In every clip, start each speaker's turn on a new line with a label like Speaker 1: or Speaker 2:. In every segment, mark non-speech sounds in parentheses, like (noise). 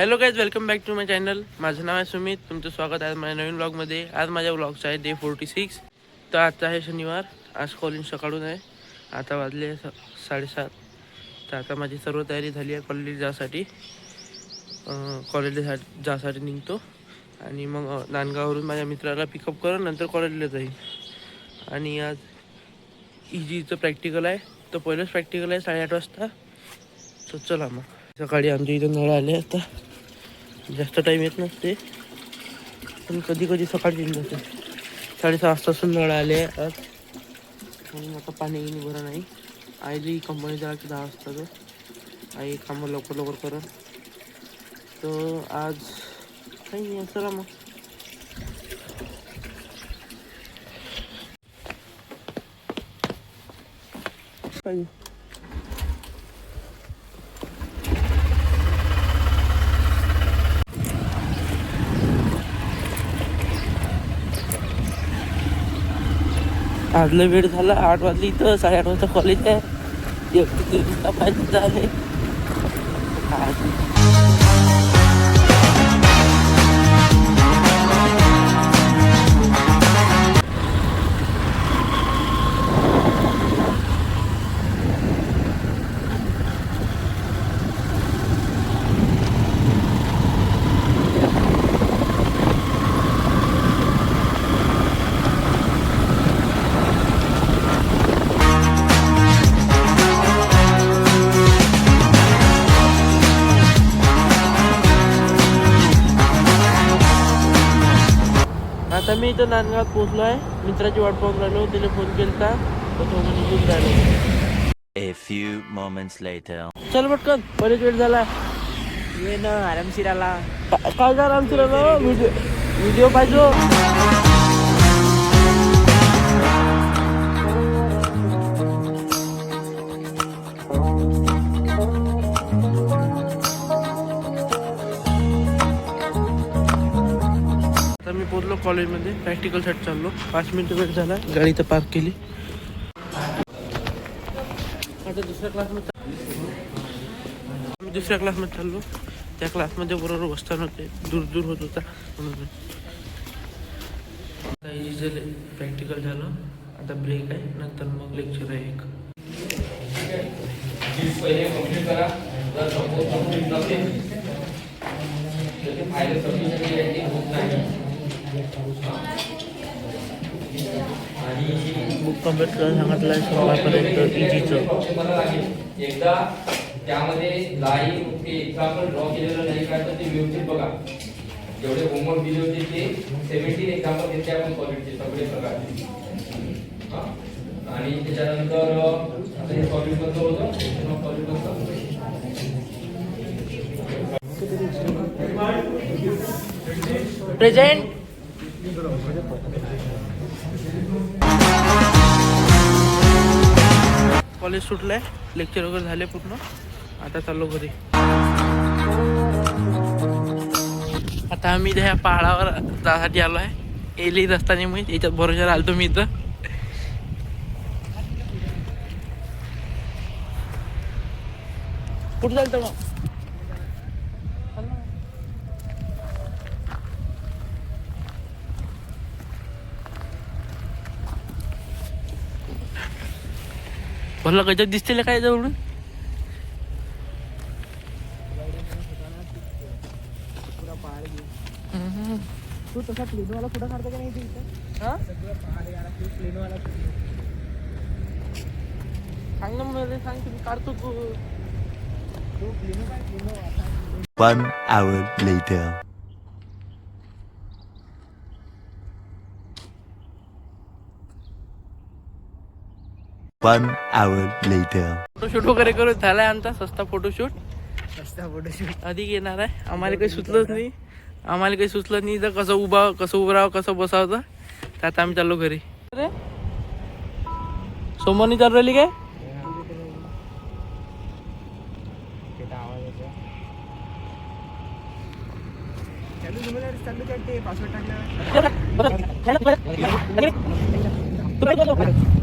Speaker 1: Hello guys welcome back to my channel माझं नाव आहे सुमित. तुमचं स्वागत आहे माझ्या नवीन ब्लॉगमध्ये आज माझ्या ब्लॉगचा आहे डे फोर्टी सिक्स तर आजचा आहे शनिवार. आज कॉलेज सकाळून आहे. आता वाजले स साडेसात. तर आता माझी सर्व तयारी झाली आहे कॉलेज जासाठी. कॉलेजला जासाठी निघतो. आणि मग नांदगाववरून माझ्या मित्राला पिकअप करून नंतर कॉलेजला जाईल आणि आज इजीचं प्रॅक्टिकल आहे. तर पहिलंच प्रॅक्टिकल आहे साडेआठ वाजता. तर चला मग. सकाळी आमच्या इथं नळ आले आता. जास्त टाईम येत नसते. पण कधी कधी सकाळची येऊन जाते. साडेसहा वाजतापासून नळ आले आज म्हणून आता पाणी गिनी बरं नाही. आईली कंपनी जायचं दहा वाजता तर आई कामं लवकर लवकर करत तर आज काही नाही चला मग. काही आजला वेळ झाला आठ वाजली इथं साडेआठ वाजता कॉलेज आहे. एक ते पाहिजे झाले आता मी इथं नांदगावात पोहोचलो आहे. मित्राची वाट पाहून राहिलो. त्याला फोन केलता. तर तो म्हणे येऊन राहिलो.
Speaker 2: A few moments later.
Speaker 1: चल पटकन. बरेच वेळ झाला.
Speaker 3: ये ना आरामशीर आला.
Speaker 1: का- काय झालं आमचं व्हिडिओ व्हिडिओ पाहिजे आता कॉलेजमध्ये. प्रॅक्टिकलसाठी चाललो. पाच मिनिटं वेळ झाला. गाडी तर पार्क केली. आता दुसऱ्या क्लासमध्ये आम्ही दुसऱ्या क्लासमध्ये चाललो. त्या क्लासमध्ये बरोबर बसताना होते दूर दूर होत होता. म्हणून. आता इझिली प्रॅक्टिकल झालं. आता ब्रेक आहे. नंतर मग लेक्चर आहे एक.
Speaker 4: पहिले कंप्लीट करा जर कंप्लीट नसेल तर ते होत नाही
Speaker 1: बुक कंप्लीट करायला सांगितलं आहे इजीचं
Speaker 4: मला लागेल एकदा त्यामध्ये लाईव्ह ते एक्झाम्पल ड्रॉ केलेलं नाही काय तर ते व्यवस्थित बघा. जेवढे होमवर्क दिले होते ते सेव्हन्टीन एक्झाम्पल घेतले आपण कॉलेजचे सगळे प्रकारचे हा? आणि त्याच्यानंतर आता हे कॉलेज कसं होतं कॉलेज कसं
Speaker 1: प्रेझेंट कॉलेज सुटलंय. लेक्चर वगैरे झाले पूर्ण. आता चाललो घरी. आता आम्ही त्या पहाडावर जासाठी आलो आहे एली रस्ताने मी याच्यात भरोशावर आलो मी इथं. कुठं चालतं मग? भरला गजब दिसते काय जवळून
Speaker 3: तू तसा प्लेनवाला कुठं काढतो का नाही प्लेनवाला
Speaker 1: सांग ना मला सांग तुम्ही काढतो तू
Speaker 3: प्लेनो काय प्लेनो
Speaker 2: One hour later. One hour later.
Speaker 1: Photoshoot वगैरे करू झालाय आमचा सस्ता फोटोशूट
Speaker 3: सस्ता फोटोशूट
Speaker 1: अधिक येणार आहे. आम्हाला काही सुचलंच नाही. आम्हाला काही सुचलं नाही. तर कसं उभा कसं उभं राहावं कसं बसावं तर. आता आम्ही चाललो घरी. अरे. सोमवारी चालू राहिली काय?
Speaker 3: पासवर्ड टाकल्यावर.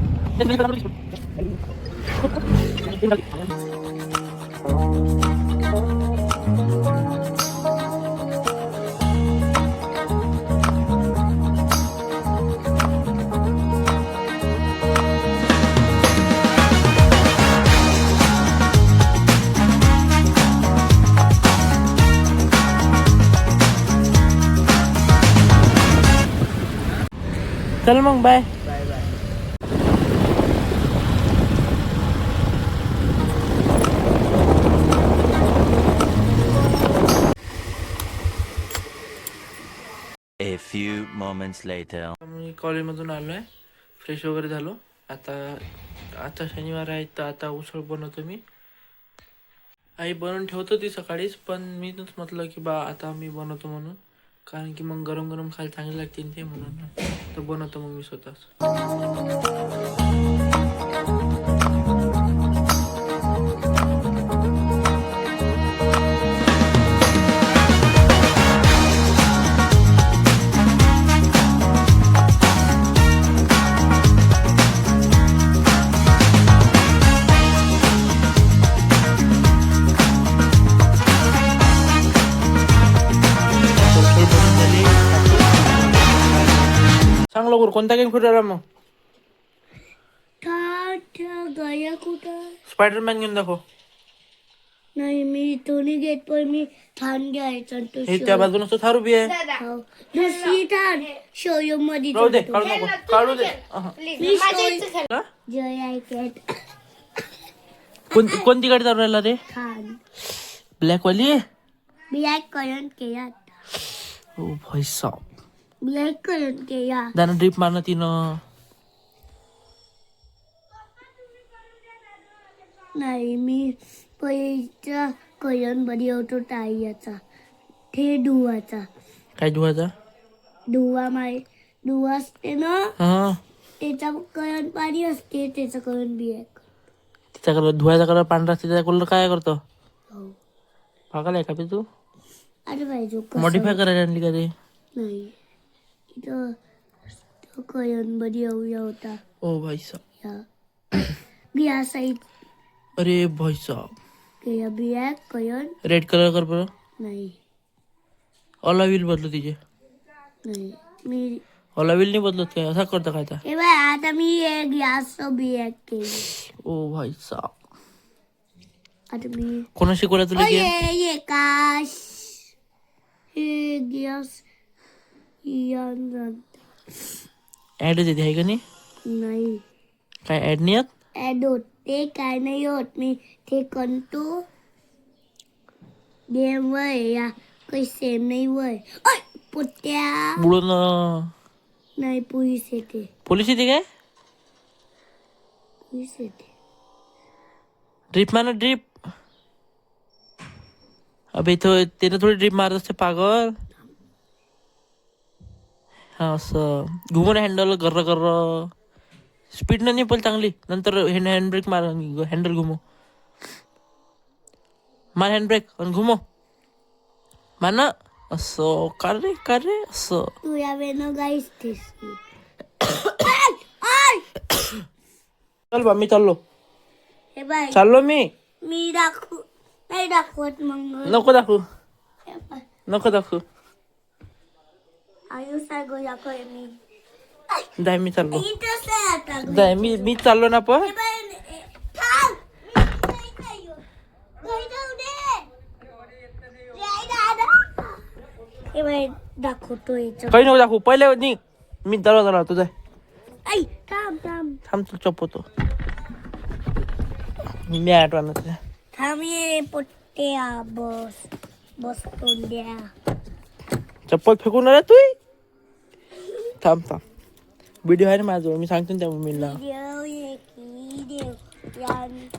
Speaker 3: Salamang bye.
Speaker 2: A few moments later.
Speaker 1: मी कॉलेजमधून आलो आहे फ्रेश वगैरे झालो. आता आता शनिवार आहे तर आता उसळ बनवतो मी. आई बनवून ठेवतो ती सकाळीच पण मीच म्हटलं की बा आता मी बनवतो म्हणून. कारण की मग गरम गरम खायला चांगले लागते ते म्हणून. तर बनवतो मग मी स्वतःच. लवकर कोणता गेम खेळू मग
Speaker 5: गया कुठं
Speaker 1: स्पायडरमॅन घेऊन दाखव
Speaker 5: नाही मी दोन्ही घेत पण मी ठाण घ्यायचा तो
Speaker 1: हे त्या बाजून असं थारू बी आहे
Speaker 5: दुसरी ठाण शोयममध्ये
Speaker 1: राहू दे. काढू नको काढू दे अहं.
Speaker 5: मी show-
Speaker 1: हा?
Speaker 5: जय आय कॅट
Speaker 1: कोणती कोणती गाडी चालू राहिला रे
Speaker 5: ठाण
Speaker 1: ब्लॅक वाली
Speaker 5: ब्लॅक कलर केला
Speaker 1: ओ भाई साहब
Speaker 5: ब्लॅक कलर केला
Speaker 1: त्यानं ड्रिप मारणं तिनं
Speaker 5: नाही मी पहिला कलरमध्ये होतो टायरचा ते धुवाचा
Speaker 1: काय धुवायचा
Speaker 5: धुवा माय धुवा असते ना
Speaker 1: हा
Speaker 5: त्याचा कलर पाणी असते त्याचा कलर ब्लॅक
Speaker 1: तिचा कलर धुवायचा कलर पांढरा असते त्याचा कलर काय करतो
Speaker 5: हो
Speaker 1: पागल आहे का बे तू
Speaker 5: अरे पाहिजे
Speaker 1: मॉडीफाय करायला आणली का ते
Speaker 5: नाही इथं तो कळंबरी येऊया होता
Speaker 1: ओ भाई साहब।
Speaker 5: या बिया साईड
Speaker 1: अरे भाई साहब।
Speaker 5: या बिया कळण
Speaker 1: रेड कलर कर बरं
Speaker 5: नाही।
Speaker 1: ऑला व्हील बदलो तिचे
Speaker 5: नाही मी
Speaker 1: ऑला व्हील नाही बदलत काय असा करता काय आता
Speaker 5: हे बाय आता मी हे गॅस बिया केली
Speaker 1: ओ भाई साहब।
Speaker 5: आता मी
Speaker 1: कोणा शिकवलं तुला गेम
Speaker 5: ये ये काश। हे गॅस
Speaker 1: ऍड येते आहे का नाही?
Speaker 5: नाही.
Speaker 1: काय ऍड नाही येत
Speaker 5: ऍड होत ते काय नाही होत. मी ते करतो. गेम वय या. काही सेम नाही वय. पुत्या.
Speaker 1: बुडून
Speaker 5: नाही पोलीस येते.
Speaker 1: पोलीस येते काय?
Speaker 5: पोलीस येते.
Speaker 1: ड्रिप मार ड्रिप अबे तो त्यानं थोडी ड्रिप मारत असते पागल. हा असं. घुमून हँडल गर्र गर्र स्पीडनं नाही पण चांगली. नंतर हँड हँडब्रेक मार हँडल घुमो. मार हँडब्रेक आणि घुमो. मार ना. असं. का रे का रे असं.
Speaker 5: तू या वेळेनं गाईस दिसली.
Speaker 1: चल बा मी चाललो.
Speaker 5: हे बाय.
Speaker 1: चाललो मी.
Speaker 5: मी दाखवू नाही दाखवत मग.
Speaker 1: नको दाखवू.
Speaker 5: हे बाय,
Speaker 1: नको दाखवू.
Speaker 5: आयु सांगू दाखव मी
Speaker 1: जाय मी चाललो
Speaker 5: इथंच
Speaker 1: मी मी चाललो ना पण
Speaker 5: ए, बाय
Speaker 1: काही नको दाखवू पहिले निघ मी दरवाजा लावतो जाय
Speaker 5: थांब थांब
Speaker 1: थांब तू मी आठवण
Speaker 5: थांब ये पोट्या बस बस तोंड्या
Speaker 1: चप्पल फेकून आला तू थांब थांब. व्हिडिओ आहे ना माझ्याजवळ मी सांगतो ना त्या मम्मीला.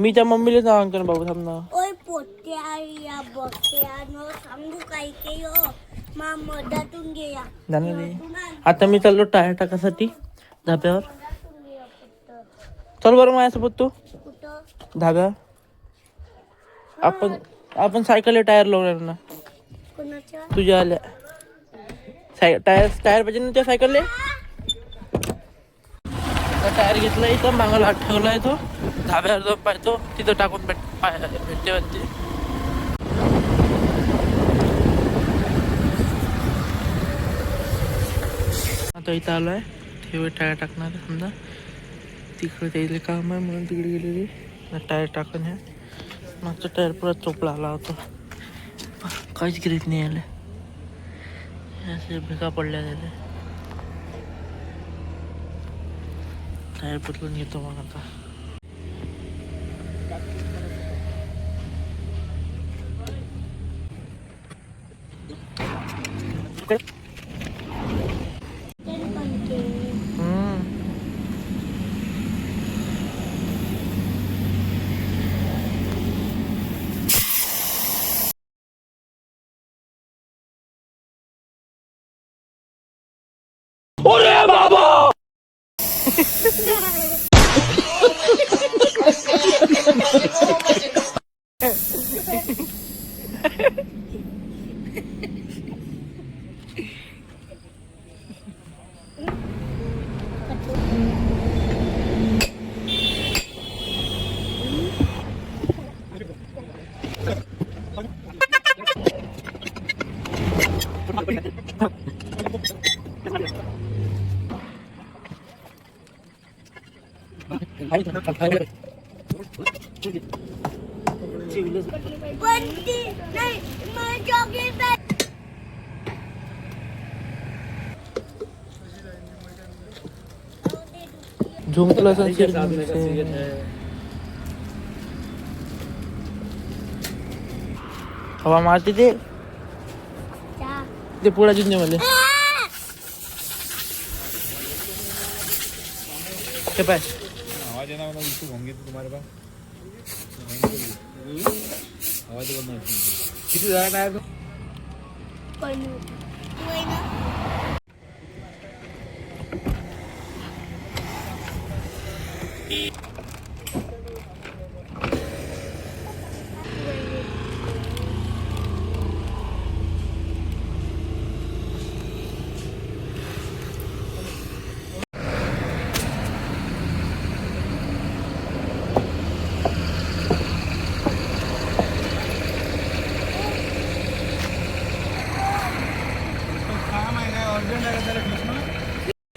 Speaker 1: मी त्या मम्मीला सांगतो ना बाबू थांब ना.
Speaker 5: ओय पोट्या या बसत्या न सांगू काय के यो मा मधातून घे या.
Speaker 1: जाणार रे. आता मी चाललो टायर टाकासाठी धाब्यावर. चल बरं माझ्यासोबत तू. धाब्यावर आपण आपण सायकल टायर लावणार ना. तुझ्या आल्या. साय टायर टायर पाहिजे ना त्या सायकलले टायर घेतला इथं मागाला ठेवला आहे तो. धाब्यावर जाऊन पाहतो तिथं टाकून भेट पाय भेटते म्हणते. आता इथं आलो आहे ठेवे टायर टाकणार समजा. तिकडे त्याचे काम आहे म्हणून तिकडे गेलेली. टायर टाकून ह्या मागचा टायर पुरा चोपला आला होता. काहीच गिरीत नाही आलं. असे भिका पडल्या गेले. टायर बदलून येतो मग आता. झुमकला हवा मारते ते. ते पुढे जिंकणे मला. हे पाय.
Speaker 3: आवाज येणार मला इशू होंगे तुम्हारे पास आवाज बंद किती झाला टायर
Speaker 5: पण तू आहे ना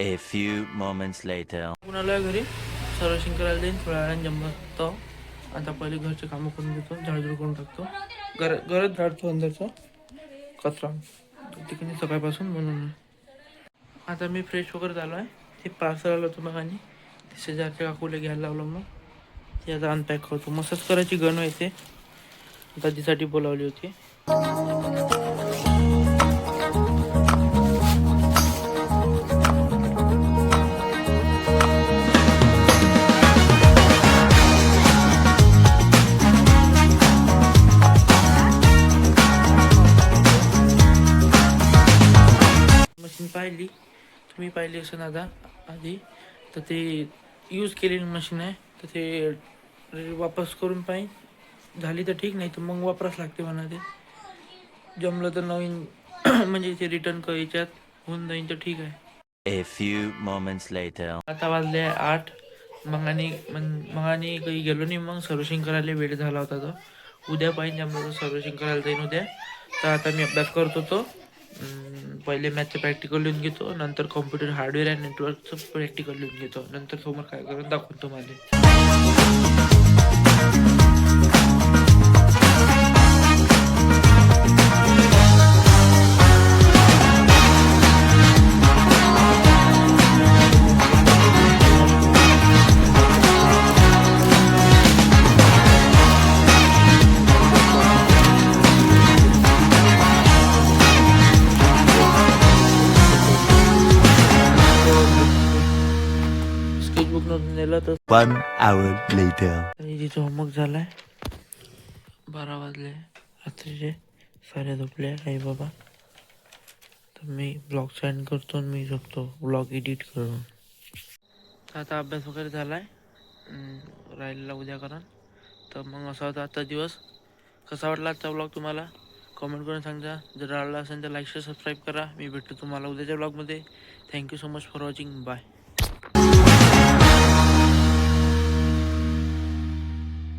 Speaker 2: A few moments later.
Speaker 1: कुणाला घरी सर्विसिंग करायला जाईन थोड्या वेळाने जमतो आता पहिले घरचे कामं करून देतो झाडझूड करून टाकतो. घर घरात झाडतो अंदरचा कचरा. तिकडे सकाळपासून म्हणून. आता मी फ्रेश वगैरे झालो आहे. ते पार्सल आलं होतं मग आणि ते शेजारच्या काकूला घ्यायला लावलं मग. ते आता अनपॅक करतो. मसाज करायची गण येते दादीसाठी बोलावली होती. असं दादा आधी. तर ते यूज केलेली मशीन आहे. तर ते वापस करून पाहिजे झाली तर ठीक नाही तर मग वापराच लागते म्हणा ते. जमलं तर नवीन (clears throat) म्हणजे ते रिटर्न क याच्यात होऊन जाईन तर ठीक आहे.
Speaker 2: A few moments later.
Speaker 1: आता वाजले आठ. मग आणि मग मग आणि काही गेलो नाही मग सर्व्हिसिंग करायला वेळ झाला होता तर उद्या पाहिजे तर सर्व्हिसिंग करायला जाईन उद्या. तर आता मी अभ्यास करत अं, पहिले मॅथचं प्रॅक्टिकल लिहून घेतो नंतर कॉम्प्युटर हार्डवेअर आणि नेटवर्कचं प्रॅक्टिकल लिहून घेतो. नंतर समोर काय करून दाखवतो तुम्हाला
Speaker 2: One hour later.
Speaker 1: आणि होमवर्क झालाय. बारा वाजले रात्रीचे. सारे झोपले आई बाबा. तर मी ब्लॉग सेंड करतो आणि मी झोपतो. ब्लॉग एडिट करून. तर आता अभ्यास वगैरे झालाय. राहिलेला उद्या करा तर मग असा होता आजचा दिवस. कसा वाटला आजचा ब्लॉग तुम्हाला? कमेंट करून सांगा जर आवडला असेल तर लाईक शेअर सबस्क्राईब करा. मी भेटतो तुम्हाला उद्याच्या ब्लॉगमध्ये. Thank you so much for watching bye